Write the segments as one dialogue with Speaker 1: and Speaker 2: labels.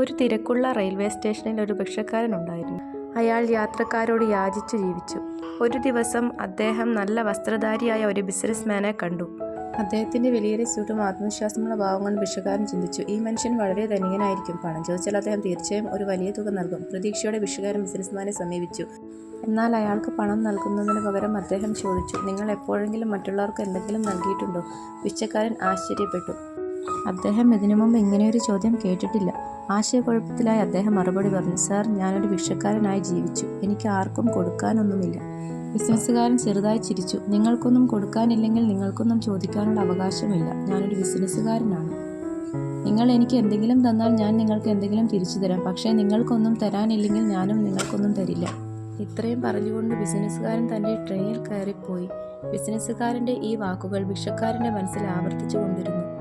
Speaker 1: ഒരു തിരക്കുള്ള റെയിൽവേ സ്റ്റേഷനിൽ ഒരു ഭിക്ഷക്കാരനുണ്ടായിരുന്നു അയാൾ യാത്രക്കാരോട് യാചിച്ചു ജീവിച്ചു. ഒരു ദിവസം അദ്ദേഹം നല്ല വസ്ത്രധാരിയായ ഒരു ബിസിനസ്മാനെ കണ്ടു. അദ്ദേഹത്തിന്റെ വലിയ സ്യൂട്ടും ആത്മവിശ്വാസമുള്ള ഭാവം കൊണ്ട് ഭിക്ഷക്കാരൻ ചിന്തിച്ചു ഈ മനുഷ്യൻ വളരെ ധനികനായിരിക്കും. പണം ചോദിച്ചാൽ അദ്ദേഹം തീർച്ചയായും ഒരു വലിയ തുക നൽകും പ്രതീക്ഷയോടെ ഭിക്ഷക്കാരൻ ബിസിനസ്മാനെ സമീപിച്ചു. എന്നാൽ അയാൾക്ക് പണം നൽകുന്നതിന് പകരം അദ്ദേഹം ചോദിച്ചു നിങ്ങൾ എപ്പോഴെങ്കിലും മറ്റുള്ളവർക്ക് എന്തെങ്കിലും നൽകിയിട്ടുണ്ടോ ഭിക്ഷക്കാരൻ ആശ്ചര്യപ്പെട്ടു. അദ്ദേഹം ഇതിനു മുമ്പ് ഇങ്ങനെയൊരു ചോദ്യം കേട്ടിട്ടില്ല. ആശയക്കുഴപ്പത്തിലായി അദ്ദേഹം മറുപടി പറഞ്ഞു സാർ ഞാനൊരു ഭിക്ഷക്കാരനായി ജീവിച്ചു. എനിക്ക് ആർക്കും കൊടുക്കാനൊന്നുമില്ല. ബിസിനസ്സുകാരൻ ചെറുതായി ചിരിച്ചു. നിങ്ങൾക്കൊന്നും കൊടുക്കാനില്ലെങ്കിൽ നിങ്ങൾക്കൊന്നും ചോദിക്കാനുള്ള അവകാശമില്ല. ഞാനൊരു ബിസിനസ്സുകാരനാണ്. നിങ്ങൾ എനിക്ക് എന്തെങ്കിലും തന്നാൽ ഞാൻ നിങ്ങൾക്ക് എന്തെങ്കിലും തിരിച്ചു തരാം. പക്ഷേ നിങ്ങൾക്കൊന്നും തരാനില്ലെങ്കിൽ ഞാനും നിങ്ങൾക്കൊന്നും തരില്ല. ഇത്രയും പറഞ്ഞുകൊണ്ട് ബിസിനസ്സുകാരൻ തന്റെ ട്രെയിനിൽ കയറിപ്പോയി. ബിസിനസ്സുകാരന്റെ ഈ വാക്കുകൾ ഭിക്ഷക്കാരന്റെ മനസ്സിൽ ആവർത്തിച്ചു കൊണ്ടിരുന്നു.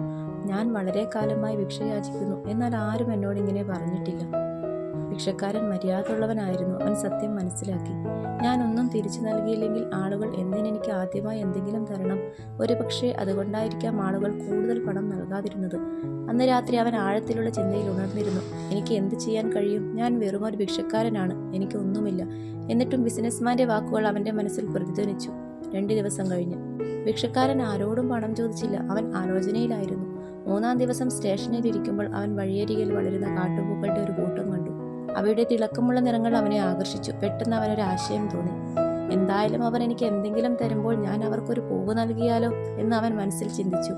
Speaker 1: ഞാൻ വളരെ കാലമായി ഭിക്ഷ യാചിക്കുന്നു എന്നാൽ ആരും എന്നോട് ഇങ്ങനെ പറഞ്ഞിട്ടില്ല. ഭിക്ഷക്കാരൻ മര്യാദയുള്ളവനായിരുന്നു. അവൻ സത്യം മനസ്സിലാക്കി. ഞാൻ ഒന്നും തിരിച്ചു നൽകിയില്ലെങ്കിൽ ആളുകൾ എന്തിനെനിക്ക് ആദ്യമായി എന്തെങ്കിലും തരണം? ഒരുപക്ഷെ അതുകൊണ്ടായിരിക്കാം ആളുകൾ കൂടുതൽ പണം നൽകാതിരുന്നത്. അന്ന് രാത്രി അവൻ ആഴത്തിലുള്ള ചിന്തയിൽ ഉണർന്നിരുന്നു. എനിക്ക് എന്ത് ചെയ്യാൻ കഴിയും? ഞാൻ വെറും ഒരു ഭിക്ഷക്കാരനാണ്. എനിക്ക് ഒന്നുമില്ല. എന്നിട്ടും ബിസിനസ്മാന്റെ വാക്കുകൾ അവന്റെ മനസ്സിൽ പ്രതിധ്വനിച്ചു. രണ്ടു ദിവസം കഴിഞ്ഞ്. ഭിക്ഷക്കാരൻ ആരോടും പണം ചോദിച്ചില്ല. അവൻ ആലോചനയിലായിരുന്നു. മൂന്നാം ദിവസം സ്റ്റേഷനിൽ ഇരിക്കുമ്പോൾ അവൻ വഴിയരികിൽ വളരുന്ന കാട്ടുപൂക്കളുടെ ഒരു കൂട്ടം കണ്ടു. അവയുടെ തിളക്കമുള്ള നിറങ്ങൾ അവനെ ആകർഷിച്ചു. പെട്ടെന്ന് അവനൊരു ആശയം തോന്നി. എന്തായാലും അവർ എനിക്ക് എന്തെങ്കിലും തരുമ്പോൾ ഞാൻ അവർക്കൊരു പൂവ് നൽകിയാലോ എന്ന് അവൻ മനസ്സിൽ ചിന്തിച്ചു.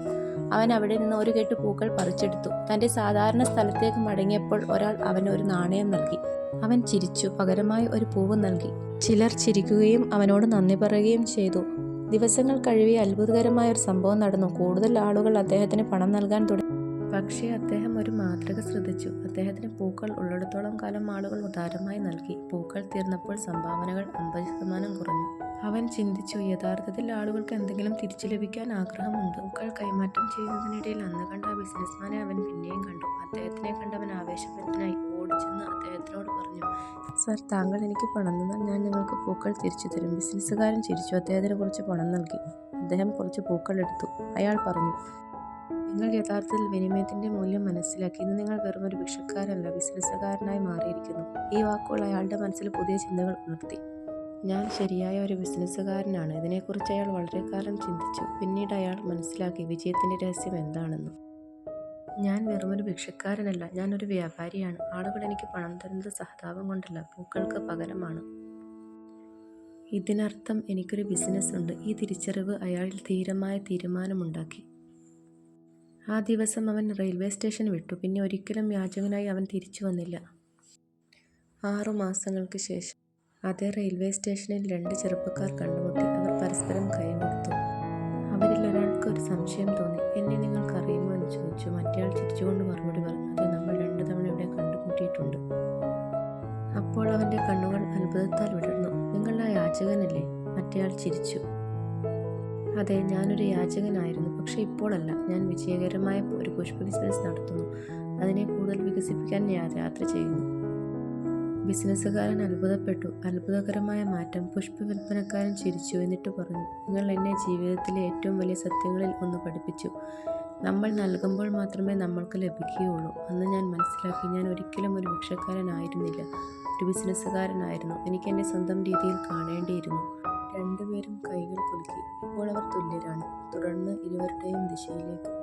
Speaker 1: അവൻ അവിടെ നിന്ന് ഒരു കെട്ട് പൂക്കൾ പറിച്ചെടുത്തു. തന്റെ സാധാരണ സ്ഥലത്തേക്ക് മടങ്ങിയപ്പോൾ ഒരാൾ അവന് ഒരു നാണയം നൽകി. അവൻ ചിരിച്ചു പകരമായി ഒരു പൂവ് നൽകി. ചിലർ ചിരിക്കുകയും അവനോട് നന്ദി പറയുകയും ചെയ്തു. ദിവസങ്ങൾ കഴിവി അത്ഭുതകരമായ ഒരു സംഭവം നടന്നു. കൂടുതൽ ആളുകൾ അദ്ദേഹത്തിന് പണം നൽകാൻ തുടങ്ങി. പക്ഷേ അദ്ദേഹം ഒരു മാതൃക ശ്രദ്ധിച്ചു. അദ്ദേഹത്തിന് പൂക്കൾ ഉള്ളിടത്തോളം കാലം ആളുകൾ ഉദാരമായി നൽകി. പൂക്കൾ തീർന്നപ്പോൾ സംഭാവനകൾ അമ്പത് ശതമാനം കുറഞ്ഞു. അവൻ ചിന്തിച്ചു യഥാർത്ഥത്തിൽ ആളുകൾക്ക് എന്തെങ്കിലും തിരിച്ചു ലഭിക്കാൻ ആഗ്രഹമുണ്ട്. പൂക്കൾ കൈമാറ്റം ചെയ്യുന്നതിനിടയിൽ അന്ന് കണ്ട ആ ബിസിനസ്മാനെ അവൻ പിന്നെയും കണ്ടു. അദ്ദേഹത്തിനെ കണ്ടവൻ ആവേശഭരിതനായി ഓടിച്ചെന്ന് അദ്ദേഹത്തിനോട് പറഞ്ഞു സർ താങ്കൾ എനിക്ക് പണം തന്നാൽ ഞാൻ നിങ്ങൾക്ക് പൂക്കൾ തിരിച്ചു തരും. ബിസിനസ്സുകാരൻ ചിരിച്ചു. അദ്ദേഹത്തിന് കുറച്ച് പണം നൽകി. അദ്ദേഹം കുറച്ച് പൂക്കൾ എടുത്തു. അയാൾ പറഞ്ഞു നിങ്ങൾ യഥാർത്ഥത്തിൽ വിനിമയത്തിന്റെ മൂല്യം മനസ്സിലാക്കി. ഇന്ന് നിങ്ങൾ വെറും ഒരു ഭിക്ഷക്കാരല്ല ബിസിനസ്സുകാരനായി മാറിയിരിക്കുന്നു. ഈ വാക്കുകൾ അയാളുടെ മനസ്സിൽ പുതിയ ചിന്തകൾ ഉണർത്തി. ഞാൻ ശരിയായ ഒരു ബിസിനസ്സുകാരനാണ്. ഇതിനെക്കുറിച്ച് അയാൾ വളരെ കാലം ചിന്തിച്ചു. പിന്നീട് അയാൾ മനസ്സിലാക്കി വിജയത്തിന്റെ രഹസ്യം എന്താണെന്ന്. ഞാൻ വെറുമൊരു ഭിക്ഷക്കാരനല്ല. ഞാനൊരു വ്യാപാരിയാണ്. ആളുകൾ എനിക്ക് പണം തരുന്നത് സഹതാപം കൊണ്ടല്ല. പൂക്കൾക്ക് പകരമാണ്. ഇതിനർത്ഥം എനിക്കൊരു ബിസിനസ് ഉണ്ട് ഈ തിരിച്ചറിവ് അയാളിൽ ധീരമായ തീരുമാനമുണ്ടാക്കി. ആ ദിവസം അവൻ റെയിൽവേ സ്റ്റേഷൻ വിട്ടു. പിന്നെ ഒരിക്കലും യാചകനായി അവൻ തിരിച്ചു വന്നില്ല. ആറു മാസങ്ങൾക്ക് ശേഷം. അതേ റെയിൽവേ സ്റ്റേഷനിൽ രണ്ട് ചെറുപ്പക്കാർ കണ്ടുമുട്ടി. അവർ പരസ്പരം കൈമുടുത്തു അവരിൽ ഒരാൾക്ക് ഒരു സംശയം തോന്നി. എന്നെ നിങ്ങൾക്ക് അറിയുമോ എന്ന് ചോദിച്ചു. മറ്റേയാൾ ചിരിച്ചുകൊണ്ട് മറുപടി പറഞ്ഞു. അതെ നമ്മൾ രണ്ടു തവണ ഇവിടെ കണ്ടുമുട്ടിയിട്ടുണ്ട്. അപ്പോൾ അവന്റെ കണ്ണുകൾ അത്ഭുതത്താൽ വിടർന്നു. നിങ്ങളുടെ യാചകനല്ലേ? മറ്റേയാൾ ചിരിച്ചു. അതെ ഞാനൊരു യാചകനായിരുന്നു. പക്ഷെ ഇപ്പോഴല്ല. ഞാൻ വിജയകരമായ ഒരു പുഷ്പ ബിസിനസ് നടത്തുന്നു. അതിനെ കൂടുതൽ വികസിപ്പിക്കാൻ ഞാൻ യാത്ര ചെയ്യുന്നു. ബിസിനസ്സുകാരൻ അത്ഭുതപ്പെട്ടു. അത്ഭുതകരമായ മാറ്റം പുഷ്പ വിൽപ്പനക്കാരൻ ചിരിച്ചു എന്നിട്ട് പറഞ്ഞു നിങ്ങൾ എന്നെ ജീവിതത്തിലെ ഏറ്റവും വലിയ സത്യങ്ങളിൽ ഒന്ന് പഠിപ്പിച്ചു. നമ്മൾ നൽകുമ്പോൾ മാത്രമേ നമ്മൾക്ക് ലഭിക്കുകയുള്ളൂ അന്ന് ഞാൻ മനസ്സിലാക്കി ഞാൻ ഒരിക്കലും ഒരു ഭിക്ഷക്കാരനായിരുന്നില്ല ഒരു ബിസിനസ്സുകാരനായിരുന്നു എനിക്ക് എന്റെ സ്വന്തം രീതിയിൽ കാണേണ്ടിയിരുന്നു. രണ്ടുപേരും കൈകൾ കുലുക്കി. ഇപ്പോൾ അവർ തുല്യരാണ്. തുടർന്ന് ഇരുവരുടെയും ദിശയിലേക്ക്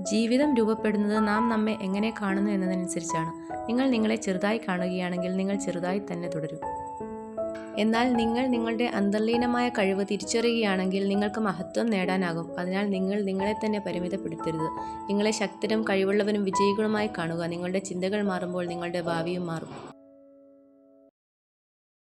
Speaker 1: ജീവിതം രൂപപ്പെടുന്നത് നാം നമ്മെ എങ്ങനെ കാണുന്നു എന്നതനുസരിച്ചാണ് നിങ്ങൾ നിങ്ങളെ ചെറുതായി കാണുകയാണെങ്കിൽ നിങ്ങൾ ചെറുതായി തന്നെ തുടരും. എന്നാൽ നിങ്ങൾ നിങ്ങളുടെ അന്തർലീനമായ കഴിവ് തിരിച്ചറിയുകയാണെങ്കിൽ നിങ്ങൾക്ക് മഹത്വം നേടാനാകും. അതിനാൽ നിങ്ങൾ നിങ്ങളെ തന്നെ പരിമിതപ്പെടുത്തരുത്. നിങ്ങളെ ശക്തരും കഴിവുള്ളവരും വിജയികളുമായി കാണുക. നിങ്ങളുടെ ചിന്തകൾ മാറുമ്പോൾ നിങ്ങളുടെ ഭാവിയും മാറും.